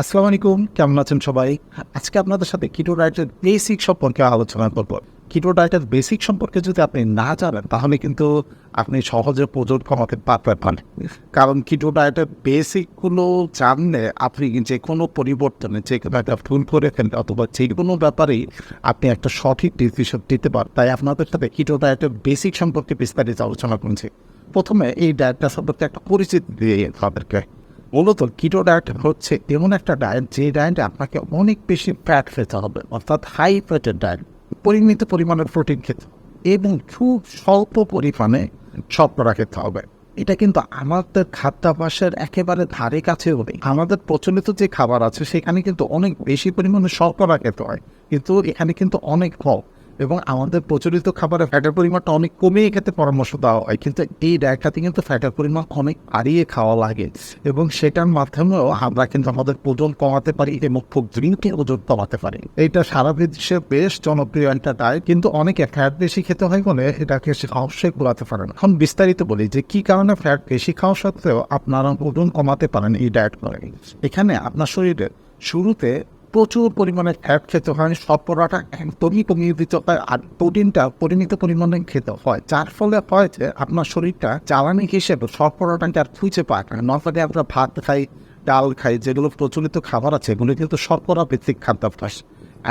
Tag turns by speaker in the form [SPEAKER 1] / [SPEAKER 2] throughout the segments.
[SPEAKER 1] আসসালামু আলাইকুম, কেমন আছেন সবাই? আজকে আপনাদের সাথে কিটো ডায়েটের বেসিক সম্পর্কে আলোচনা করব। কিটো ডায়েটের বেসিক সম্পর্কে যদি আপনি না জানেন, তাহলে কিন্তু আপনি সহজে ওজন কমাতে পারবেন কারণ কিটো ডায়েটের বেসিকগুলো জানলে আপনি যে কোনো পরিবর্তনে যে কোনো একটা ভুল করে ফেললে অথবা যে কোনো ব্যাপারেই আপনি একটা সঠিক ডিসিশন দিতে পারেন। তাই আপনাদের সাথে কিটো ডায়েটের বেসিক সম্পর্কে বিস্তারিত আলোচনা করছি। প্রথমে এই ডায়েটটা সম্পর্কে একটা পরিচিতি দিয়ে তাদেরকে মূলত কিটো ডায়েট হচ্ছে এমন একটা ডায়েট যে ডায়েটে আপনাকে অনেক বেশি ফ্যাট খেতে হবে, অর্থাৎ হাই ফ্যাটের ডায়েট পরিমিত পরিমাণের প্রোটিন খেতে হবে এবং খুব স্বল্প পরিমাণে শর্করা খেতে হবে। এটা কিন্তু আমাদের খাদ্যাভ্যাসের একেবারে ধারে কাছে নেই। আমাদের প্রচলিত যে খাবার আছে, সেখানে কিন্তু অনেক বেশি পরিমাণে শর্করা খেতে হয়। কিন্তু এখানে কিন্তু অনেক কম। এবং আমাদের প্রচলিত খাবারে ফ্যাটের পরিমাণটা অনেক কমিয়ে খেতে পরামর্শ দেওয়া হয়। কিন্তু এই ডায়েটটাতে কিন্তু ফ্যাটের পরিমাণ অনেক বাড়িয়ে খাওয়া লাগে। এবং সেটার মাধ্যমেও আমরা কিন্তু আমাদের ওজন কমাতে পারি এবং খুব দ্রুত ওজন কমাতে পারি। এইটা সারা বিশ্বে বেশ জনপ্রিয় একটা ডায়েট কিন্তু অনেকে ফ্যাট বেশি খেতে হয় বলে এটাকে অবশ্যই গোলাতে পারে না। এখন বিস্তারিত বলি যে কি কারণে ফ্যাট বেশি খাওয়া সত্ত্বেও আপনারা ওজন কমাতে পারেন এই ডায়েট করে। এখানে আপনার শরীরে শুরুতে প্রচুর পরিমাণে ফ্যাট খেতে হয় শর্করাটা একদমই কমিয়ে দিতে হয় আর প্রোটিনটা পরিমিত পরিমাণে খেতে হয়। যার ফলে হয় যে আপনার শরীরটা জ্বালানি হিসেবে শর্করাটাকে আর খুঁজে পায় না। নর্মালি আমরা ভাত খাই, ডাল খাই, যেগুলো প্রচলিত খাবার আছে, এগুলো কিন্তু শর্করা ভিত্তিক খাদ্যাভ্যাস।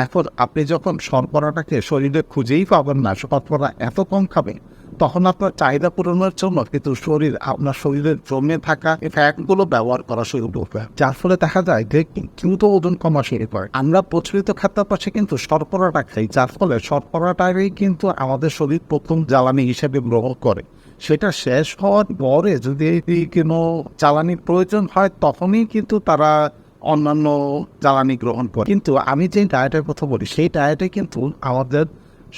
[SPEAKER 1] এখন আপনি যখন শর্করাটাকে শরীরে খুঁজেই পাবেন না শর্করা এত কম খাবে তখন আপনার চাহিদা পূরণের জন্য কিন্তু শরীর, আপনার শরীরের জমে থাকা ফ্যাটগুলো ব্যবহার করা শুরু করবে। যার ফলে দেখা যায় যে দ্রুত ওজন কমা শুরু করে। আমরা প্রচলিত খাদ্যাভ্যাসে কিন্তু শর্করাটা খাই, যার ফলে শর্করাটাই কিন্তু আমাদের শরীর প্রথম জ্বালানি হিসেবে গ্রহণ করে। সেটা শেষ হওয়ার পরে যদি কোনো জ্বালানির প্রয়োজন হয়, তখনই কিন্তু তারা অন্যান্য জ্বালানি গ্রহণ করে। কিন্তু আমি যে ডায়েটের কথা বলি, সেই ডায়েটে কিন্তু আমাদের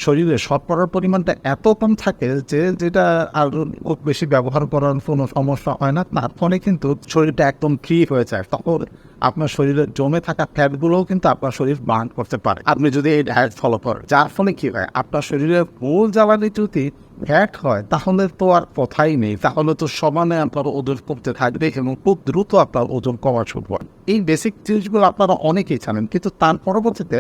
[SPEAKER 1] শরীরে শর্করার পরিমাণটা এত কম থাকে যে যেটা আর খুব বেশি ব্যবহার করার কোনো সমস্যা হয় না। তার ফলে কিন্তু শরীরটা একদম ফ্রি হয়ে যায়। তখন আপনার শরীরে জমে থাকা ফ্যাটগুলোও কিন্তু আপনার শরীর বার্ন করতে পারে। আপনি যদি এই ডায়েট ফলো করেন, যার ফলে কী হয়? আপনার শরীরে মূল জ্বালানি যদি ফ্যাট হয়, তাহলে তো আর কথাই নেই। তাহলে তো সমানে আপনার ওজন কমতে থাকবে এবং খুব দ্রুত আপনার ওজন কমা শুরু হয়। এই বেসিক জিনিসগুলো আপনারা অনেকেই জানেন, কিন্তু তার পরবর্তীতে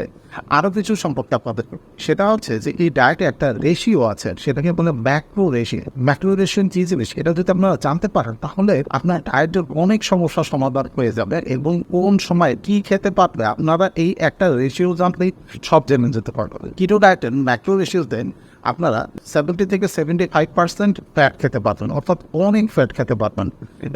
[SPEAKER 1] আরও কিছু সম্পর্কে আপনাদের সেটা হচ্ছে যে এই ডায়েটে একটা রেশিও আছে, সেটাকে বলে ম্যাক্রো রেশিও ম্যাক্রো রেশিও কি জিনিস? এটা যদি আপনারা জানতে পারেন, তাহলে আপনার ডায়েটের অনেক সমস্যার সমাধান হয়ে যাবে এবং কোন সময় কি খেতে পারবে, আপনারা এই একটা রেশিও জানলেই সব জেনে যেতে পারবেন। কিটো ডায়েটের ম্যাক্রো রেশিও দেন আপনারা সেভেন্টি থেকে সেভেন্টি ফাইভ পার্সেন্ট ফ্যাট খেতে পারবেন, অর্থাৎ অনেক ফ্যাট খেতে পারবেন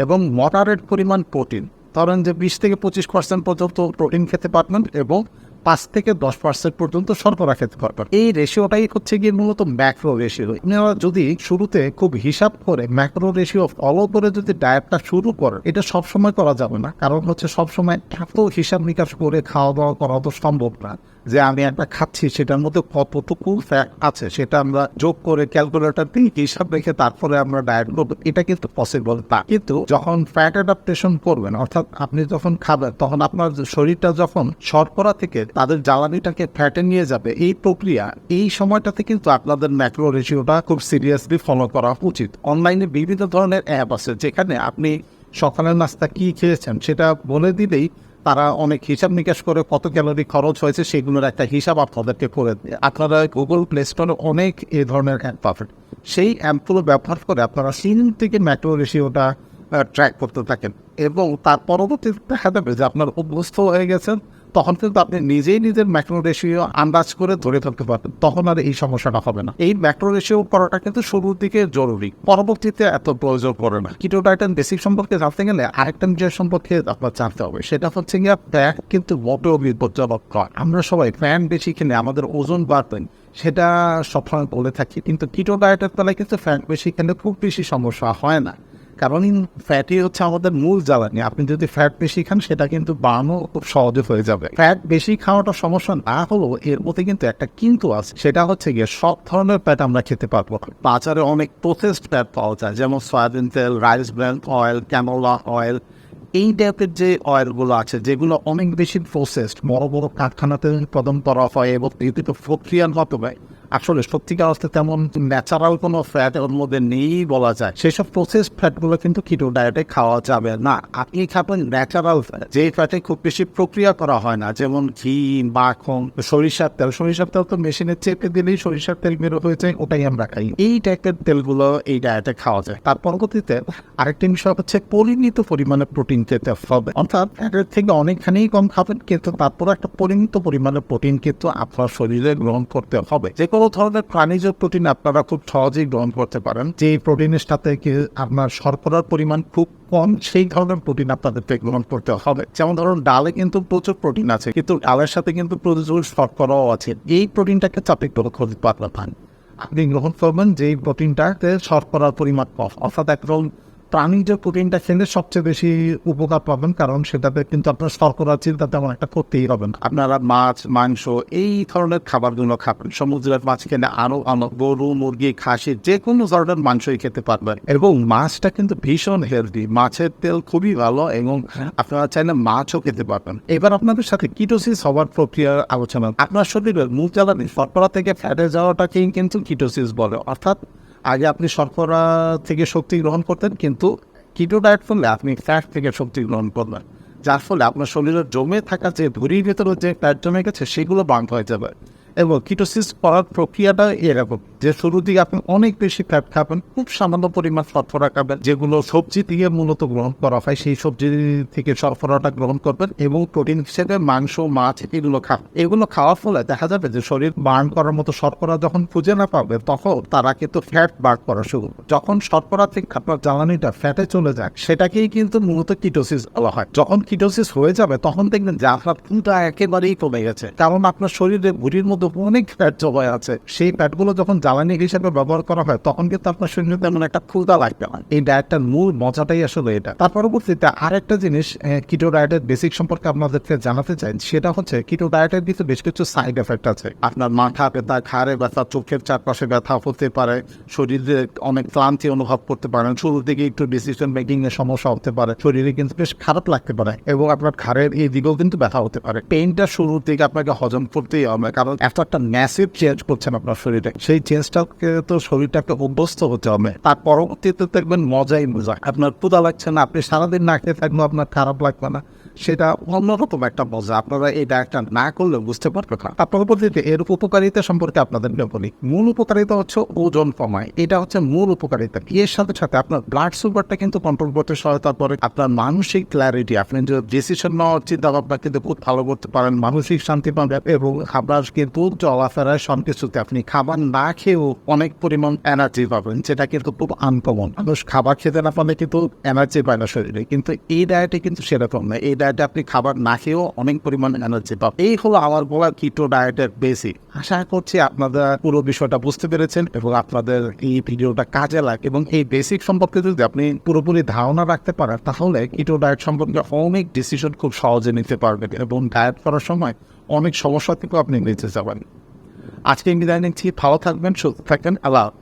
[SPEAKER 1] এবং মডারেট পরিমাণ প্রোটিন ধরেন যে বিশ থেকে পঁচিশ পার্সেন্ট পর্যন্ত প্রোটিন খেতে পারবেন এবং পাঁচ থেকে দশ পার্সেন্ট পর্যন্ত শর্করা খেতে পারবেন। এই রেশিওটাই হচ্ছে গিয়ে মূলত ম্যাক্রো রেশিও আপনারা যদি শুরুতে খুব হিসাব করে ম্যাক্রো রেশিও ফলো করে যদি ডায়েটটা শুরু করেন, এটা সবসময় করা যাবে না। কারণ হচ্ছে সবসময় এত হিসাব নিকাশ করে খাওয়া দাওয়া করা তো সম্ভব না। যে আমি একটা খাচ্ছি, সেটার মধ্যে কতটুকু ফ্যাট আছে, সেটা আমরা যোগ করে ক্যালকুলেটর দিয়ে হিসাব রেখে তারপরে আমরা ডায়েট করব। এটা কিন্তু পসিবল তা কিন্তু যখন ফ্যাট অ্যাডাপ্টেশন করবেন, অর্থাৎ আপনি যখন খাবেন, তখন আপনার শরীরটা যখন শর্করা থেকে তাদের জ্বালানিটাকে ফ্যাটে নিয়ে যাবে, এই প্রক্রিয়া, এই সময়টাতে কিন্তু আপনাদের ম্যাক্রো রেশিওটা খুব সিরিয়াসলি ফলো করা উচিত। অনলাইনে বিভিন্ন ধরনের অ্যাপ আছে, যেখানে আপনি সকালের নাস্তা কি খেয়েছেন, সেটা বলে দিলেই তারা অনেক হিসাব নিকাশ করে কত ক্যালোরি খরচ হয়েছে সেগুলোর একটা হিসাব আপনাদেরকে করে আপনারা গুগল প্লে স্টোরে অনেক এ ধরনের অ্যাপ পাবেন। সেই অ্যাপগুলো ব্যবহার করে আপনারা সিন থেকে ম্যাক্রো রেশিওটা ট্র্যাক করতে থাকেন। এবং তার পরবর্তীতে দেখা যাবে যে আপনার অভ্যস্ত হয়ে গেছেন তখন কিন্তু আপনি নিজেই নিজের ম্যাক্রো রেশিও আন্দাজ করে ধরে থাকতে পারবেন, তখন আর এই সমস্যাটা হবে না। এই ম্যাক্রো রেশিও করাটা কিন্তু শুরুর দিকে জরুরি, পরবর্তীতে এত প্রয়োজন পড়ে না। কিটো ডায়েটের বেসিক সম্পর্কে জানতে গেলে আরেকটা বিষয় সম্পর্কে আপনার জানতে হবে, সেটা হচ্ছে গিয়ে ফ্যাট কিন্তু মোটেও বিপজ্জনক নয় আমরা সবাই ফ্যান বেশি খেলে আমাদের ওজন বাড়বেন সেটা সবসময় বলে থাকি, কিন্তু কিটো ডায়েটের বেলায় কিন্তু ফ্যাট বেশি খেলে খুব বেশি সমস্যা হয় না। কারণ ফ্যাটই হচ্ছে আমাদের মূল জ্বালানি। আপনি যদি ফ্যাট বেশি খান, সেটা কিন্তু বানানো খুব সহজে হয়ে যাবে। ফ্যাট বেশি খাওয়াটা সমস্যা না হলেও এর মধ্যে কিন্তু একটা কিন্তু আছে। সেটা হচ্ছে গিয়ে সব ধরনের ফ্যাট আমরা খেতে পারব বাজারে অনেক প্রসেসড ফ্যাট পাওয়া যায়, যেমন সয়াবিন তেল rice brand oil canola oil এই টাইপের যে অয়েলগুলো আছে, যেগুলো অনেক বেশি প্রসেসড বড় বড় কারখানাতে উৎপাদন করা হয় এবং বিভিন্ন প্রক্রিয়ার মাধ্যমে আসলে সত্যিকার অর্থে তেমন ন্যাচারাল কোনো ফ্যাট ওর মধ্যে নেই বলা যায়। সেসব প্রসেস ফ্যাটগুলো কিন্তু কিটো ডায়েটে খাওয়া যাবে না। আপনি খাবেন ন্যাচারাল ফ্যাট যে ফ্যাটে খুব বেশি প্রক্রিয়া করা হয় না, যেমন ঘি, মাখন, সরিষার তেল। সরিষার তেল তো মেশিনে চেপে দিলেই সরিষার তেল বেরো হয়ে যায়, ওটাই আমরা খাই। এই টাইপের তেলগুলো এই ডায়েটে খাওয়া যায়। তার পরবর্তীতে আরেকটি বিষয় হচ্ছে পরিমিত পরিমাণে প্রোটিন খেতে হবে। অর্থাৎ ফ্যাটের থেকে অনেকখানি কম খাবেন, কিন্তু তারপরে একটা পরিমিত পরিমাণে প্রোটিন কিন্তু আপনার শরীরে গ্রহণ করতে হবে। যে কোনো ধরনের প্রাণীজ প্রোটিন আপনারা খুব সহজেই গ্রহণ করতে পারেন। যে প্রোটিনের সাথে আপনার শর্করার পরিমাণ খুব কম, সেই ধরনের প্রোটিন আপনাদেরকে গ্রহণ করতে হবে। যেমন ধরুন, ডালে কিন্তু প্রচুর প্রোটিন আছে, কিন্তু ডালের সাথে কিন্তু প্রচুর শর্করাও আছে। এই প্রোটিনটাকে চাপে গ্রহণ করতে পারবেন আপনি গ্রহণ করবেন যেই প্রোটিনটাতে শর্করার পরিমাণ কম, অর্থাৎ একদম প্রাণীজ প্রোটিনটা খেলে সবচেয়ে বেশি উপকার পাবেন, কারণ সেটাতে কিন্তু আপনার শর্করা চিন্তা তেমন একটা করতেই হবে না। আপনারা মাছ, মাংস, এই ধরনের খাবারগুলো খাবেন। সমুদ্রের মাছ খেলে আরও আনো গরু, মুরগি, খাসি, যে কোনো ধরনের মাংসই খেতে পারবেন। এবং মাছটা কিন্তু ভীষণ হেলদি মাছের তেল খুবই ভালো এবং আপনারা চাইলে মাছও খেতে পারবেন। এবার আপনাদের সাথে কিটোসিস হওয়ার প্রক্রিয়ার আলোচনা। আপনার শরীরের মূল জ্বালানি শর্করা থেকে ফ্যাটে যাওয়াটাকেই কিন্তু কিটোসিস বলে। অর্থাৎ আগে আপনি শর্করা থেকে শক্তি গ্রহণ করতেন, কিন্তু কিটো ডায়েট করলে আপনি ফ্যাট থেকে শক্তি গ্রহণ করবেন যার ফলে আপনার শরীরে জমে থাকা যে ভুঁড়ির ভেতরে যে ফ্যাট জমে গেছে, সেগুলো বান্ধ হয়ে যাবে। এবং কিটোসিস করার প্রক্রিয়াটা এরকম যে শুরু দিকে আপনি অনেক বেশি ফ্যাট খাবেন, খুব সামান্য পরিমাণ শর্করা খাবেন, যেগুলো সবজি থেকে মূলত গ্রহণ করা হয়, সেই সবজি থেকে শর্করাটা গ্রহণ করবেন এবং প্রোটিন হিসেবে মাংস, মাছ এগুলো খাবেন এগুলো খাওয়ার ফলে দেখা যাবে যে শরীর বার্ন করার মতো শর্করা যখন খুঁজে না পাবে, তখন তারা কিন্তু ফ্যাট বার্ন করা শুরু। যখন শর্করা থেকে আপনার জ্বালানিটা ফ্যাটে চলে যায়, সেটাকেই কিন্তু মূলত কিটোসিস বলা হয়। যখন কিটোসিস হয়ে যাবে, তখন দেখবেন যে আপনার ফুলটা একেবারেই কমে গেছে। কারণ আপনার শরীরে ভুঁড়ির মধ্যে অনেক ফ্যাট জমা আছে। সেই ফ্যাটগুলো যখন জ্বালানি হিসেবে ব্যবহার করা হয়, তখন কিন্তু আপনার শরীরে তেমন একটা ক্ষুদা লাগবে না। এই ডায়েটটার মূল মজাটাই আসলে এটা। তার পরবর্তীতে আরেকটা জিনিস কিটো ডায়েটের বেসিক সম্পর্কে আপনাদেরকে জানাতে চাই, সেটা হচ্ছে কিটো ডায়েটের ভিতরে বেশ কিছু সাইড এফেক্ট আছে। আপনার মাথা ব্যথা, ঘাড়ে ব্যথা, চোখের চারপাশে ব্যথা হতে পারে, শরীরে অনেক ক্লান্তি অনুভব করতে পারেন, শুরুর দিকে একটু ডিসিশন মেকিং এর সমস্যা হতে পারে, শরীরে কিন্তু বেশ খারাপ লাগতে পারে, এবং আপনার ঘাড়ের এই দিকেও কিন্তু ব্যথা হতে পারে। পেইনটা শুরুর দিকে আপনাকে হজম করতেই হবে, কারণ এত একটা ম্যাসিভ চেঞ্জ করছেন আপনার শরীরে। সেই চেঞ্জটাকে তো শরীরটাকে অভ্যস্ত হতে হবে। তার পরবর্তীতে দেখবেন মজাই মজা। আপনার ক্ষুদা লাগছে না, আপনি সারাদিন না খেয়ে থাকলেও আপনার খারাপ লাগবে না। সেটা অন্যরকম একটা মজা। আপনারা এই ডায়েটটা না করলে বুঝতে পারবেন না। তার পরবর্তীতে এর উপকারিতা সম্পর্কে আপনাদেরকে বলি। মূল উপকারিতা হচ্ছে ওজন কমায়। এটা হচ্ছে মূল উপকারিতা। এর সাথে সাথে আপনার ব্লাড সুগারটা কিন্তু কন্ট্রোল করতে সহায়তা করে। আপনার মানসিক ক্ল্যারিটি আপনি যে ডিসিশন নেওয়ার চিন্তা ভাবনা কিন্তু খুব ভালো করতে পারেন। মানসিক শান্তি পাবেন এবং আপনার কিন্তু চলাফেরায় সবকিছুতে আপনি খাবার না খেয়েও অনেক পরিমাণ এনার্জি পাবেন, যেটা কিন্তু খুব আনকমন মানুষ খাবার খেতে না পারলে কিন্তু এনার্জি পায় না শরীরে, কিন্তু এই ডায়েটে কিন্তু সেরকম না। এই ডায়েটে আপনি খাবার না খেয়েও অনেক পরিমাণ এনার্জি পাবেন। এই হলো আমার বলা কিটো ডায়েটের বেসিক আশা করছি আপনারা পুরো বিষয়টা বুঝতে পেরেছেন এবং আপনাদের এই ভিডিওটা কাজে লাগে এবং এই বেসিক সম্পর্কে যদি আপনি পুরোপুরি ধারণা রাখতে পারেন, তাহলে কিটো ডায়েট সম্পর্কে অনেক ডিসিশন খুব সহজে নিতে পারবেন এবং ডায়েট করার সময় অনেক সমস্যা থেকেও আপনি বেঁচে যাবেন আজকে বিদায় নিচ্ছি ভালো থাকবেন সুস্থ থাকবেন আল্লাহ।